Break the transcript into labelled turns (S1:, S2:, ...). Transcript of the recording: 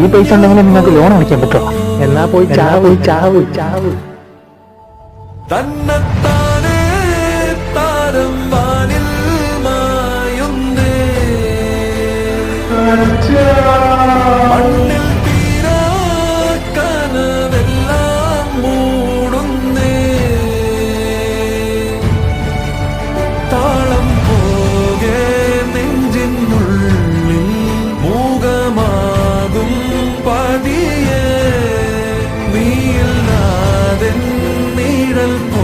S1: ഈ പൈസ ഉണ്ടെങ്കിൽ നിങ്ങൾക്ക് ലോൺ അടിക്കാൻ പറ്റുമോ എന്നാ പോയി ചാവ് ചാവ്. ചാവ്.
S2: തന്നെത്താനേ പതിയെ നീയില്ലാതെ നീഴൽ പോ